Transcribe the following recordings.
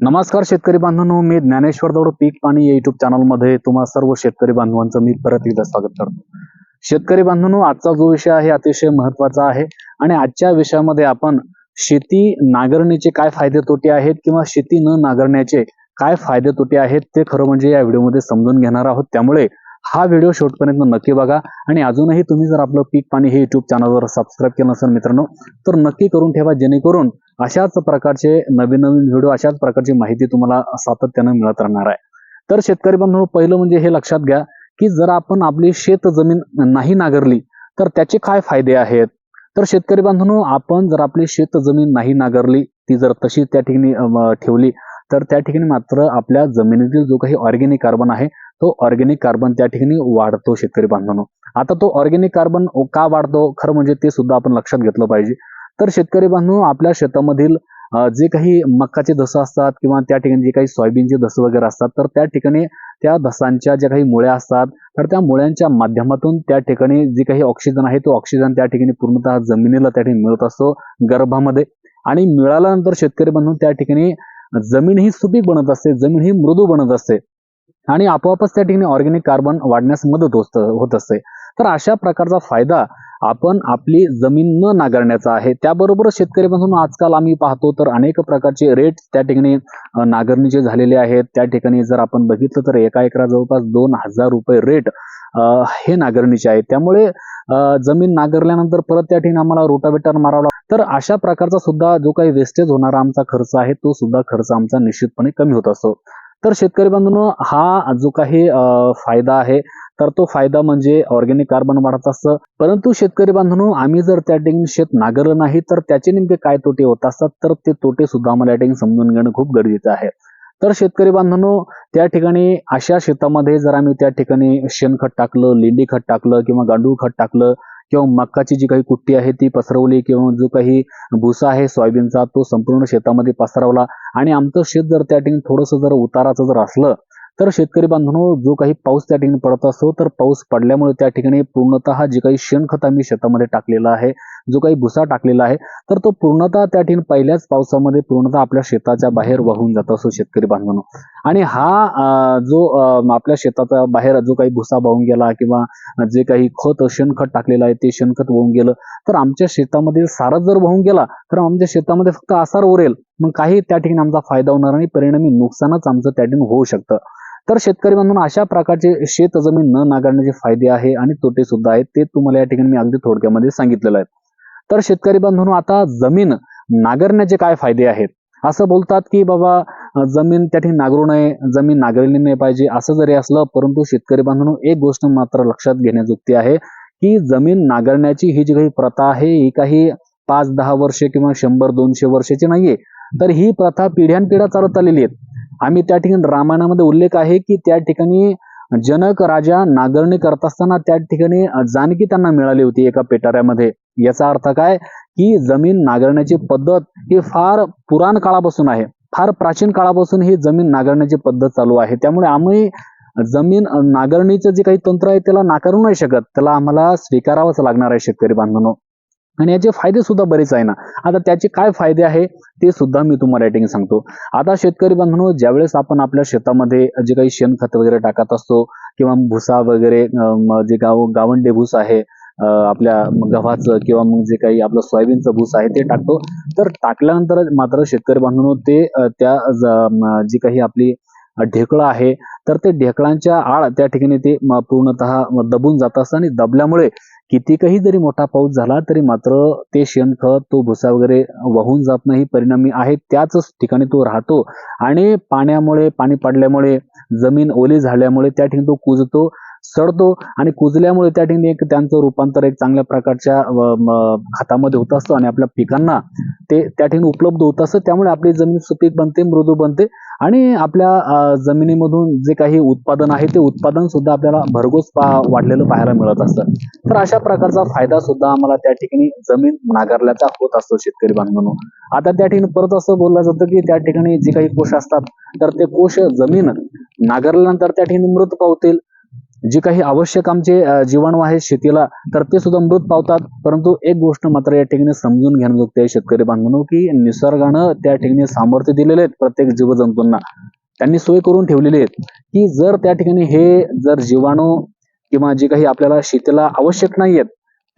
नमस्कार शेतकरी बांधवांनो मी ज्ञानेश्वर दौड पीक पाणी या युट्यूब चॅनलमध्ये तुम्हा सर्व शेतकरी बांधवांचं मी परत एकदा स्वागत करतो. शेतकरी बांधवांनो आजचा जो विषय आहे अतिशय महत्त्वाचा आहे आणि आजच्या विषयामध्ये आपण शेती नांगरणीचे काय फायदे तोटे आहेत किंवा शेती न नांगरण्याचे काय फायदे तोटे आहेत ते खरं म्हणजे या व्हिडिओमध्ये समजून घेणार आहोत. त्यामुळे हा व्हिडिओ शेवटपर्यंत नक्की बघा. आणि अजूनही तुम्ही जर आपलं पीक पाणी हे युट्यूब चॅनलवर सबस्क्राईब केलं नसेल मित्रांनो तर नक्की करून ठेवा. जेणेकरून अशाच प्रकारचे नवीन नवीन व्हिडिओ अशाच प्रकारची माहिती तुम्हाला सातत्यानं मिळत राहणार आहे. तर शेतकरी बंधू पहिलं म्हणजे हे लक्षात घ्या की जर आपण आपली शेत जमीन नाही नांगरली तर त्याचे काय फायदे आहेत? तर शेतकरी बांधवांनो आपण जर आपली शेत जमीन नाही नांगरली ती जर तशी त्या ठिकाणी ठेवली तर त्या ठिकाणी मात्र आपल्या जमिनीतील जो काही ऑर्गेनिक कार्बन आहे तो ऑर्गेनिक कार्बन त्या ठिकाणी वाढतो शेतकरी बांधवांनो. आता तो ऑर्गेनिक कार्बन का वाढतो? खरं म्हणजे ते सुद्धा आपण लक्षात घेतलं पाहिजे. तर शेतकरी बांधव आपल्या शेतामधील जे काही मक्काचे धसं असतात किंवा त्या ठिकाणी जे काही सोयाबीनचे धसं वगैरे असतात तर त्या ठिकाणी त्या धसांच्या ज्या काही मुळ्या असतात तर त्या मुळ्यांच्या माध्यमातून त्या ठिकाणी जे काही ऑक्सिजन आहे तो ऑक्सिजन त्या ठिकाणी पूर्णतः जमिनीला त्या ठिकाणी मिळत असतो गर्भामध्ये. आणि मिळाल्यानंतर शेतकरी बांधून त्या ठिकाणी जमीन ही सुपीक बनत असते जमीन ही मृदू बनत असते. आणि आपोआपच त्या ठिकाणी ऑर्गेनिक कार्बन वाढण्यास मदत होत होत असते. तर अशा प्रकारचा फायदा आपण आपली जमीन न नांगरण्याचा आहे. त्याबरोबरच शेतकरी आजकाल आम्ही पाहतो तर अनेक प्रकारचे रेट त्या ठिकाणी अं, नांगरणीचे झालेले आहेत. त्या ठिकाणी जर आपण बघितलं तर एका एकरा जवळपास दोन हजार रुपये रेट हे नांगरणीचे आहेत. त्यामुळे जमीन नांगरल्यानंतर परत त्या ठिकाणी आम्हाला रोटावेटर मारावं तर अशा प्रकारचा सुद्धा जो काही वेस्टेज होणारा आमचा खर्च आहे तो सुद्धा खर्च आमचा निश्चितपणे कमी होत असतो. तर शेतकरी बांधूंनो हा जो काही फायदा आहे तर तो फायदा म्हणजे ऑर्गेनिक कार्बन वाढत असतं. परंतु शेतकरी बांधून आम्ही जर त्या ठिकाणी शेत नांगरलं नाही तर त्याचे नेमके काय तोटे होत असतात? तर ते तोटे सुद्धा आम्हाला या ठिकाणी समजून घेणं खूप गरजेचं आहे. तर शेतकरी बांधवांनो त्या ठिकाणी अशा शेतामध्ये जर आम्ही त्या ठिकाणी शेणखत टाकलं लेंडी खत टाकलं किंवा गांडूळ खत टाकलं किंवा मक्काची जी काही कुट्टी आहे ती पसरवली किंवा जो काही भुसा आहे सोयाबीनचा तो संपूर्ण शेतामध्ये पसरवला. आणि आमचं शेत जर त्या ठिकाणी थोडंसं जर उताराचं जर असलं तर शेतकरी बांधवांनो जो काही पाऊस त्या ठिकाणी पडत असतो तर पाऊस पडल्यामुळे त्या ठिकाणी पूर्णतः जे काही शेणखत आम्ही शेतामध्ये टाकलेला आहे जो काही भुसा टाकलेला आहे तर तो पूर्णतः त्या ठिकाणी पहिल्याच पावसामध्ये पूर्णतः आपल्या शेताच्या बाहेर वाहून जात असतो शेतकरी बांधवांनो. आणि हा जो आपल्या शेताचा बाहेर जो काही भुसा वाहून गेला किंवा जे काही खत शेणखत टाकलेलं आहे ते शेणखत वाहून गेलं तर आमच्या शेतामध्ये सारा जर वाहून गेला तर आमच्या शेतामध्ये फक्त आसार उरेल मग काही त्या ठिकाणी आमचा फायदा होणार आणि परिणामी नुकसानच आमचं त्या ठिकाणी होऊ शकतं. तर शेतकरी म्हणून अशा प्रकारचे शेत जमीन न नांगरण्याचे फायदे आहे आणि तोटे सुद्धा आहेत ते तुम्हाला या ठिकाणी मी अगदी थोडक्यामध्ये सांगितलेलं आहे. तर शेतकरी बांधून आता जमीन नांगरण्याचे काय फायदे आहेत? असं बोलतात की बाबा जमीन त्या ठिकाणी नांगरू नये जमीन नांगरली नाही पाहिजे असं जरी असलं परंतु शेतकरी बांधून एक गोष्ट मात्र लक्षात घेण्याजोगती आहे की जमीन नांगरण्याची ही जी काही प्रथा आहे ही काही पाच दहा वर्षे किंवा शंभर दोनशे वर्षाची नाहीये. तर ही प्रथा पिढ्यानपिढ्या चालत आलेली आहेत. आम्ही त्या ठिकाणी रामायणामध्ये उल्लेख आहे की त्या ठिकाणी जनक राजा नांगरणी करत असताना त्या ठिकाणी जानकी त्यांना मिळाली होती एका पेटाऱ्यामध्ये. याचा अर्थ काय? की जमीन नांगरण्याची पद्धत ही फार पुराण काळापासून आहे. फार प्राचीन काळापासून ही जमीन नांगरण्याची पद्धत चालू आहे. त्यामुळे आम्ही जमीन नागरणीचं नांगरणीचं जे काही तंत्र आहे त्याला नाकारू नाही शकत. त्याला आम्हाला स्वीकारावंच लागणार आहे शेतकरी बांधवांनो. आणि याचे फायदे सुद्धा बरेच आहे ना. आता त्याचे काय फायदे आहे ते सुद्धा मी तुम्हाला रेटिंग सांगतो. आता शेतकरी बांधवांनो ज्यावेळेस आपण आपल्या शेतामध्ये जे काही शेणखत वगैरे टाकत असतो किंवा भुसा वगैरे जे गाव गावंडे भूस आहे आपल्या गव्हाचं किंवा मग जे काही आपलं सोयाबीनचं भूस आहे ते टाकतो. तर टाकल्यानंतर मात्र शेतकरी बांधवांनो ते त्या जी काही आपली ढेकळं आहे तर ते ढेकळांच्या आळ त्या ठिकाणी ते पूर्णतः दबून जात असतं आणि दबल्यामुळे कितीकही जरी मोठा पाऊस झाला तरी मात्र ते शेणखत तो भुसा वगैरे वाहून जात नाही. परिणामी आहे त्याच ठिकाणी तो राहतो आणि पाण्यामुळे पाणी पडल्यामुळे जमीन ओली झाल्यामुळे त्या ठिकाणी तो कुजतो सडतो आणि कुजल्यामुळे त्या ठिकाणी एक त्यांचं रूपांतर एक चांगल्या प्रकारच्या खतामध्ये होत असतं आणि आपल्या पिकांना ते त्या ठिकाणी उपलब्ध होत असतं. त्यामुळे आपली जमीन सुपीक बनते मृदू बनते आणि आपल्या जमिनीमधून जे काही उत्पादन आहे ते उत्पादन सुद्धा आपल्याला भरघोस पा वाढलेलं पाहायला मिळत असतं. तर अशा प्रकारचा फायदा सुद्धा आम्हाला त्या ठिकाणी जमीन नांगरल्याचा होत असतो शेतकरी बांधवांनो. आता त्या ठिकाणी परत असं बोललं जातं की त्या ठिकाणी जे काही कोश असतात तर ते कोश जमीन नांगरल्यानंतर त्या ठिकाणी मृत पावतील. जे काही आवश्यक आमचे जीवाणू आहेत शेतीला तर ते सुद्धा मृत पावतात. परंतु एक गोष्ट मात्र या ठिकाणी समजून घेणं जोगते शेतकरी बांधवांनो की निसर्गानं त्या ठिकाणी सामर्थ्य दिलेले आहेत प्रत्येक जीवजंतूंना. त्यांनी सोय करून ठेवलेली आहेत की जर त्या ठिकाणी हे जर जीवाणू किंवा जे काही आपल्याला शेतीला आवश्यक नाही आहेत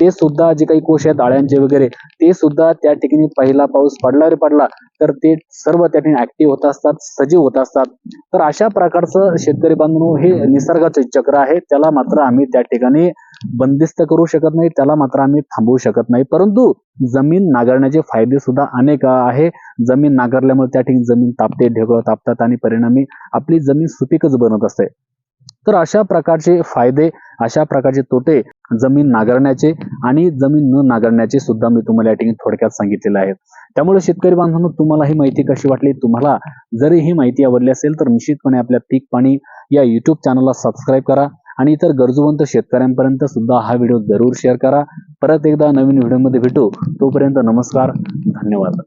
ते सुद्धा जे काही कोश आहेत आळ्यांचे वगैरे ते सुद्धा त्या ठिकाणी पहिला पाऊस पडला रे पडला तर ते सर्व त्या ठिकाणी ऍक्टिव्ह होत असतात सजीव होत असतात. तर अशा प्रकारचं शेतकरी बांधव हे निसर्गाचे चक्र आहे त्याला मात्र आम्ही त्या ठिकाणी बंदिस्त करू शकत नाही त्याला मात्र आम्ही थांबवू शकत नाही. परंतु जमीन नांगरण्याचे फायदे सुद्धा अनेक आहे. जमीन नांगरल्यामुळे त्या ठिकाणी जमीन तापते ढेगळ तापतात आणि परिणामी आपली जमीन सुपीकच बनत असते. तर अशा प्रकारचे फायदे अशा प्रकारचे तोटे जमीन नांगरण्याचे आणि जमीन न नांगरण्याचे सुद्धा मी तुम्हाला या ठिकाणी थोडक्यात सांगितलेले आहेत. त्यामुळे शेतकरी बांधवांनो तुम्हाला ही माहिती कशी वाटली? तुम्हाला जरी ही माहिती आवडली असेल तर निश्चितपणे आपल्या पीक पाणी या युट्यूब चॅनलला सबस्क्राईब करा आणि इतर गरजूवंत शेतकऱ्यांपर्यंत सुद्धा हा व्हिडिओ जरूर शेअर करा. परत एकदा नवीन व्हिडिओमध्ये भेटू. तोपर्यंत नमस्कार धन्यवाद.